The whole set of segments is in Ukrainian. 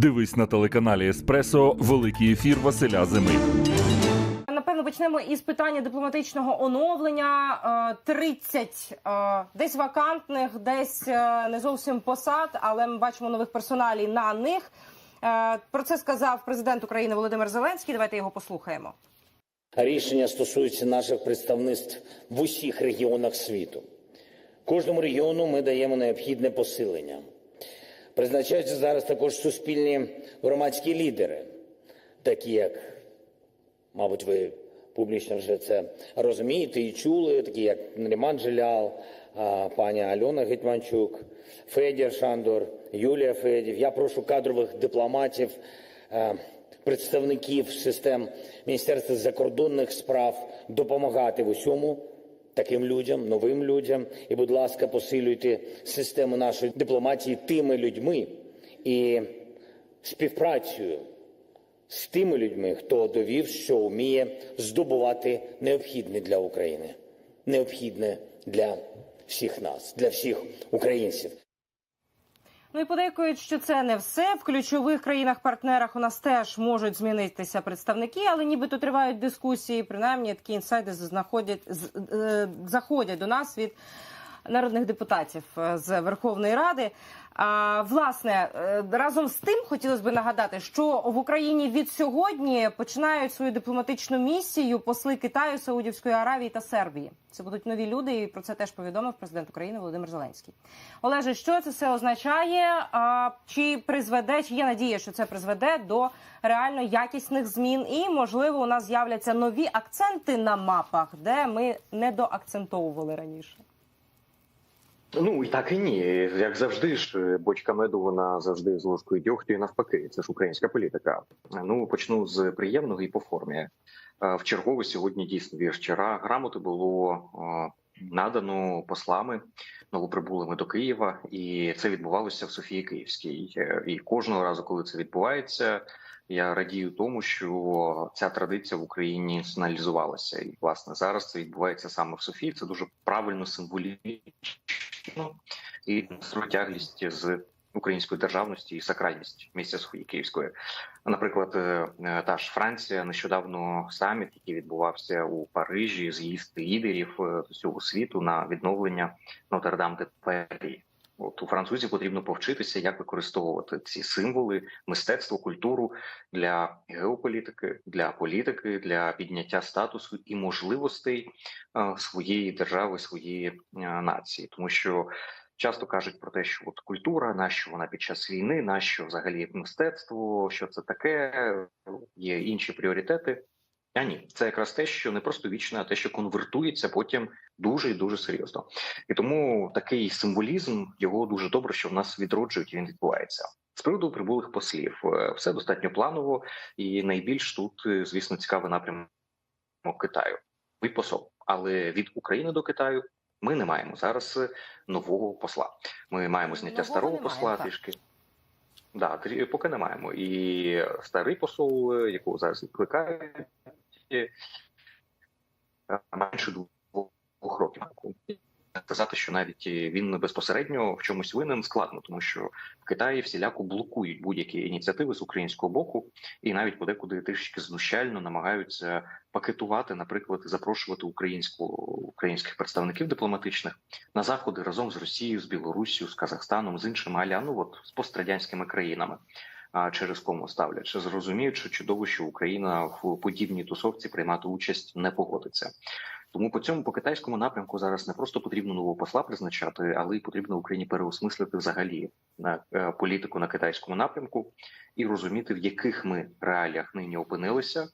Дивись на телеканалі Еспресо Великий ефір Василя Зими. Напевно, почнемо із питання дипломатичного оновлення. Е, 30 е, десь вакантних, десь е, не зовсім посад, але ми бачимо нових персоналій на них. Е, Про це сказав президент України Володимир Зеленський. Давайте його послухаємо. Рішення стосуються наших представництв в усіх регіонах світу. Кожному регіону ми даємо необхідне посилення. Призначаються зараз також суспільні громадські лідери, такі як, мабуть, ви публічно вже це розумієте і чули, такі як Наріман Джелял, пані Альона Гетьманчук, Федір Шандор, Юлія Федів. Я прошу кадрових дипломатів, е, представників систем Міністерства закордонних справ допомагати в усьому таким людям, новим людям. І, будь ласка, посилюйте систему нашої дипломатії тими людьми і співпрацею з тими людьми, хто довів, що вміє здобувати необхідне для України, необхідне для всіх нас, для всіх українців. Ну і подейкують, що це не все. В ключових країнах-партнерах у нас теж можуть змінитися представники, але нібито тривають дискусії. Принаймні такі інсайди знаходять з- е, заходять до нас від народних депутатів е, з Верховної Ради. А, власне, е, разом з тим хотілося б нагадати, що в Україні від сьогодні починають свою дипломатичну місію посли Китаю, Саудівської Аравії та Сербії. Це будуть нові люди, і про це теж повідомив президент України Володимир Зеленський. Олеже, що це все означає? Чи призведе, чи є надія, що це призведе до реально якісних змін? І можливо, у нас з'являться нові акценти на мапах, де ми не доакцентовували раніше. Ну і так і ні. Як завжди ж, бочка меду вона завжди з ложкою дьогтю і навпаки. Це ж українська політика. Ну почну з приємного і по формі. Е, В чергове сьогодні дійсно. Вчора грамоти було е, надано послами новоприбулими до Києва, і це відбувалося в Софії Київській. Е, І кожного разу, коли це відбувається, я радію тому, що ця традиція в Україні сигналізувалася. І власне зараз це відбувається саме в Софії. Це дуже правильно символічно і демонструє з української державності і сакральність місця Київської. Наприклад, е, е, та ж Франція нещодавно саміт, який відбувався у Парижі, з'їзд лідерів е, з усього світу на відновлення Нотр-Дам де Парі. У французів потрібно повчитися, як використовувати ці символи, мистецтво, культуру для геополітики, для політики, для підняття статусу і можливостей е, своєї держави, своєї е, нації, тому що часто кажуть про те, що от культура, нащо вона під час війни, нащо взагалі мистецтво, що це таке, є інші пріоритети. А ні, це якраз те, що не просто вічне, а те, що конвертується потім дуже і дуже серйозно. І тому такий символізм його дуже добре, що в нас відроджують і він відбувається. З приводу прибулих послів, е, все достатньо планово, і найбільш тут, е, звісно, цікавий напрямок Китаю. Ви посол, але від України до Китаю ми не маємо зараз е, нового посла. Ми маємо зняття Нового старого немає, посла так. трішки. Да, поки не маємо. І старий посол, якого зараз відкликають, менше двох років. Сказати, що навіть він безпосередньо в чомусь винен складно, тому що в Китаї всіляко блокують будь-які ініціативи з українського боку, і навіть подекуди трішки знущально намагаються пакетувати, наприклад, запрошувати українську українських представників дипломатичних на заходи разом з Росією, з Білорусією, з Казахстаном, з іншими аля, ну от з пострадянськими країнами. Через кому ставлять, чи зрозуміють, що чудово, що Україна в подібній тусовці приймати участь не погодиться. Тому по цьому по китайському напрямку зараз не просто потрібно нового посла призначати, але й потрібно Україні переосмислити взагалі на е, політику на китайському напрямку і розуміти, в яких ми реаліях нині опинилися,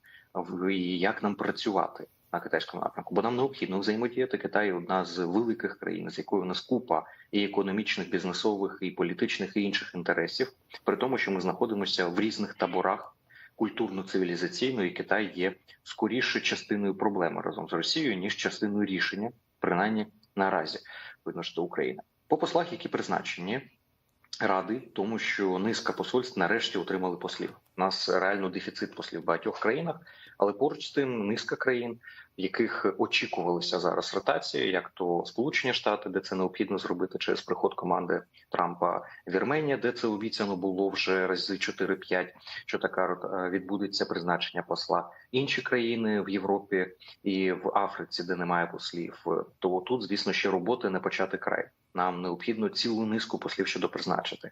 і як нам працювати на китайському напрямку. Бо нам необхідно взаємодіяти. Китай одна з великих країн, з якою у нас купа і економічних, бізнесових, і політичних і інших інтересів, при тому, що ми знаходимося в різних таборах культурно-цивілізаційно, і Китай є скоріше частиною проблеми разом з Росією ніж частиною рішення, принаймні наразі видно що Україна. По послах, які призначені, радий тому, що низка посольств нарешті отримали послів. У нас реально дефіцит послів в багатьох країнах, але поруч з тим низка країн, в яких очікувалися зараз ротації, як то Сполучені Штати, де це необхідно зробити через приход команди Трампа, Вірменія, де це обіцяно було вже рази 4-5, що така рота- відбудеться призначення посла. Інші країни в Європі і в Африці, де немає послів, то тут, звісно, ще роботи не почати край. Нам необхідно цілу низку послів щодо призначити.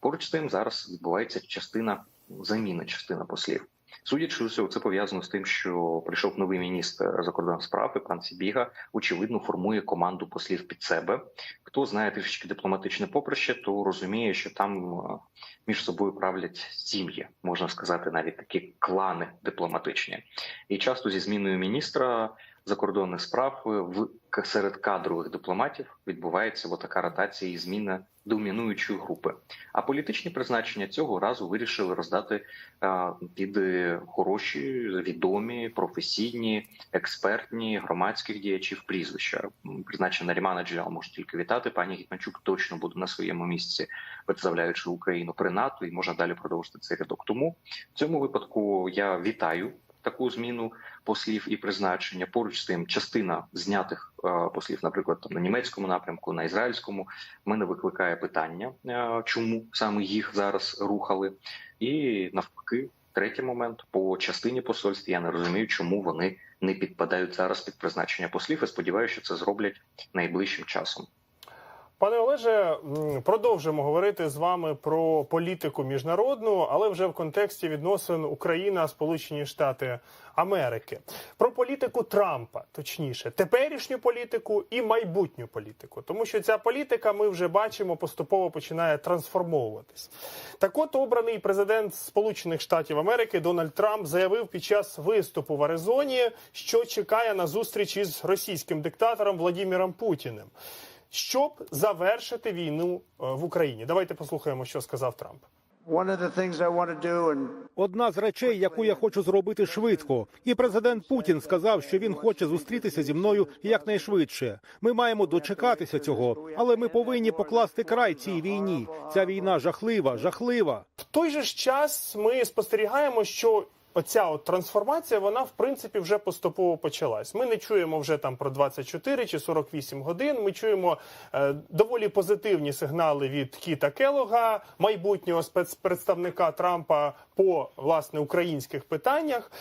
Поруч з тим зараз відбувається частина заміни, частина послів. Судячи усього, це пов'язано з тим, що прийшов новий міністр закордонних справ, і пан Сібіга, очевидно, формує команду послів під себе. Хто знає трішечки дипломатичне поприще, то розуміє, що там е, між собою правлять сім'ї, можна сказати, навіть такі клани дипломатичні. І часто зі зміною міністра закордонних справ в серед кадрових дипломатів відбувається така ротація і зміна домінуючої групи. А політичні призначення цього разу вирішили роздати е, під е, хороші, відомі, професійні, експертні громадських діячів прізвища. М, Призначена Рімана Джелял можу тільки вітати. Пані Гітманчук точно буде на своєму місці, представляючи Україну при НАТО, і можна далі продовжити цей рядок. Тому в цьому випадку я вітаю таку зміну послів і призначення. Поруч з тим, частина знятих е, послів, наприклад, там на німецькому напрямку, на ізраїльському, мене викликає питання, е, чому саме їх зараз рухали, і навпаки. Третій момент по частині посольств я не розумію, чому вони не підпадають зараз під призначення послів. і сподіваюся, що це зроблять найближчим часом. Пане Олеже, продовжимо говорити з вами про політику міжнародну, але вже в контексті відносин Україна Сполучені Штати Америки. Про політику Трампа, точніше, теперішню політику і майбутню політику, тому що ця політика ми вже бачимо поступово починає трансформовуватись. Так, от обраний президент Сполучених Штатів Америки Дональд Трамп заявив під час виступу в Аризоні, що чекає на зустріч із російським диктатором Владіміром Путіним щоб завершити війну е, в Україні. Давайте послухаємо, що сказав Трамп. Одна з речей, яку я хочу зробити швидко, і президент Путін сказав, що він хоче зустрітися зі мною якнайшвидше. Ми маємо дочекатися цього, але ми повинні покласти край цій війні. Ця війна жахлива, жахлива. В той же ж час ми спостерігаємо, що оця от трансформація, вона в принципі вже поступово почалась. Ми не чуємо вже там про 24 чи 48 годин. Ми чуємо е, доволі позитивні сигнали від Кіта Келога, майбутнього спецпредставника Трампа по власне українських питаннях.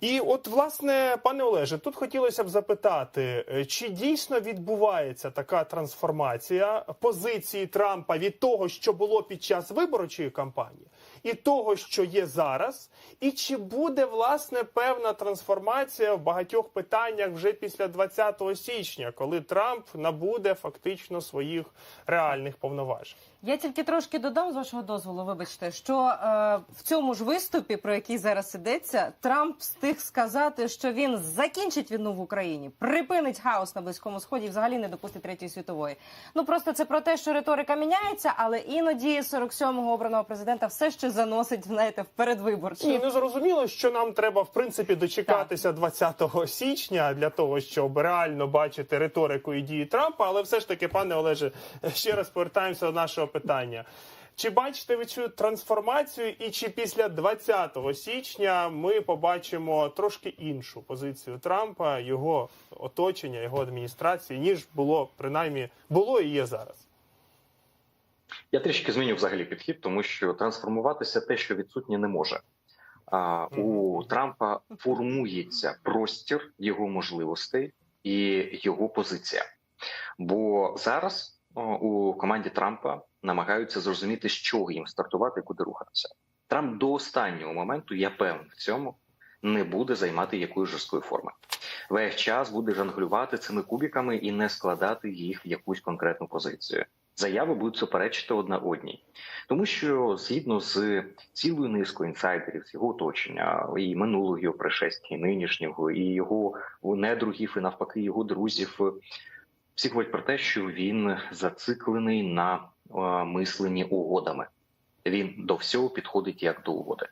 І от, власне, пане Олеже, тут хотілося б запитати, е, чи дійсно відбувається така трансформація позиції Трампа від того, що було під час виборчої кампанії, і того, що є зараз, і чи буде власне певна трансформація в багатьох питаннях вже після 20 січня, коли Трамп набуде фактично своїх реальних повноважень? Я тільки трошки додам з вашого дозволу, вибачте, що е, в цьому ж виступі, про який зараз ідеться, Трамп встиг сказати, що він закінчить війну в Україні, припинить хаос на близькому сході, і взагалі не допустить третьої світової. Ну просто це про те, що риторика міняється, але іноді 47-го обраного президента все ще заносить знаєте, в передвиборчу. Ні, ну зрозуміло, що нам треба в принципі дочекатися 20 січня для того, щоб реально бачити риторику і дії Трампа. Але все ж таки, пане Олеже, ще раз повертаємося до нашого питання. Чи бачите ви цю трансформацію, і чи після 20 січня ми побачимо трошки іншу позицію Трампа, його оточення, його адміністрації, ніж було принаймні було і є зараз? Я трішки зміню взагалі підхід, тому що трансформуватися те, що відсутнє, не може. А, у Трампа формується простір його можливостей і його позиція. Бо зараз у команді Трампа намагаються зрозуміти, з чого їм стартувати, куди рухатися. Трамп до останнього моменту, я певний в цьому, не буде займати якоїсь жорсткої форми. Весь час буде жонглювати цими кубіками і не складати їх в якусь конкретну позицію. Заяви будуть суперечити одна одній, тому що згідно з цілою низкою інсайдерів з його оточення, і минулого його пришестя, і нинішнього, і його недругів, і навпаки, його друзів, всі говорять про те, що він зациклений на мисленні угодами. Він до всього підходить як до угоди.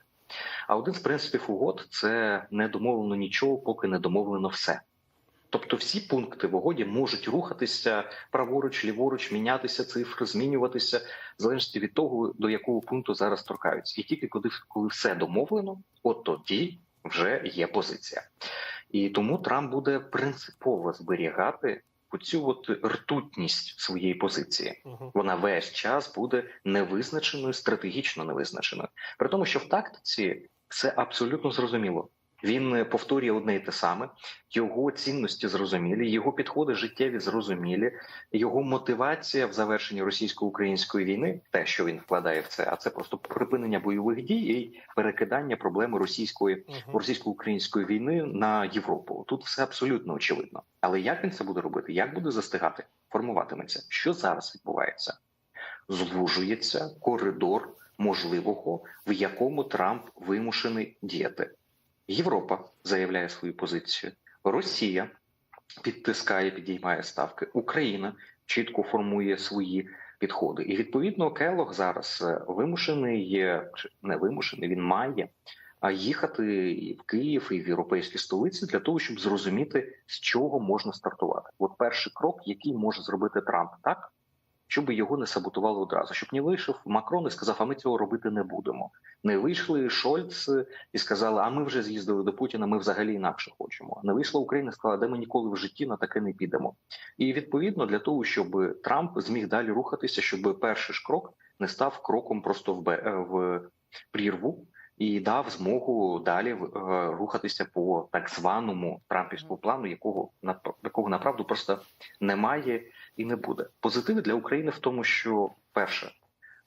А один з принципів угод це не домовлено нічого, поки не домовлено все. Тобто всі пункти в угоді можуть рухатися праворуч, ліворуч, мінятися цифри, змінюватися в залежності від того, до якого пункту зараз торкаються. І тільки коли, коли все домовлено, от тоді вже є позиція. І тому Трамп буде принципово зберігати оцю от ртутність своєї позиції. Вона весь час буде невизначеною, стратегічно невизначеною. При тому, що в тактиці все абсолютно зрозуміло. Він е, повторює одне і те саме, його цінності зрозумілі, його підходи життєві зрозумілі, його мотивація в завершенні російсько-української війни, те, що він вкладає в це, а це просто припинення бойових дій і перекидання проблеми російської російсько-української війни на Європу. Тут все абсолютно очевидно. Але як він це буде робити? Як буде застигати? Формуватиметься? Що зараз відбувається? Звужується коридор можливого, в якому Трамп вимушений діяти. Європа заявляє свою позицію. Росія підтискає, підіймає ставки. Україна чітко формує свої підходи. І відповідно Келог зараз е, вимушений, чи не вимушений, він має їхати і в Київ і в європейські столиці для того, щоб зрозуміти, з чого можна стартувати. От перший крок, який може зробити Трамп, так щоб його не саботували одразу, щоб не вийшов Макрон і сказав, а ми цього робити не будемо. Не вийшли Шольц і сказали, а ми вже з'їздили до Путіна, ми взагалі інакше хочемо. Не вийшла Україна, сказала, де ми ніколи в житті на таке не підемо. І відповідно для того, щоб Трамп зміг далі рухатися, щоб перший ж крок не став кроком просто в, е, в прірву. І дав змогу далі е, рухатися по так званому трампівському плану, якого на якого направду просто немає і не буде. Позитиви для України в тому, що перше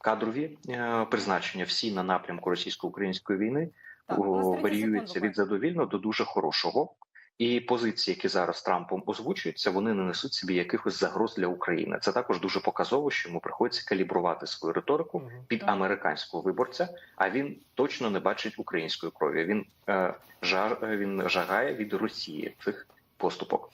кадрові е, призначення всі на напрямку російсько-української війни Так, у нас о, 30 варіюються від задовільного до дуже хорошого. І позиції, які зараз Трампом озвучуються, вони не несуть собі якихось загроз для України. Це також дуже показово, що йому приходиться калібрувати свою риторику під американського виборця. А він точно не бачить української крові. Він е, жар, е, він жагає від Росії цих поступок.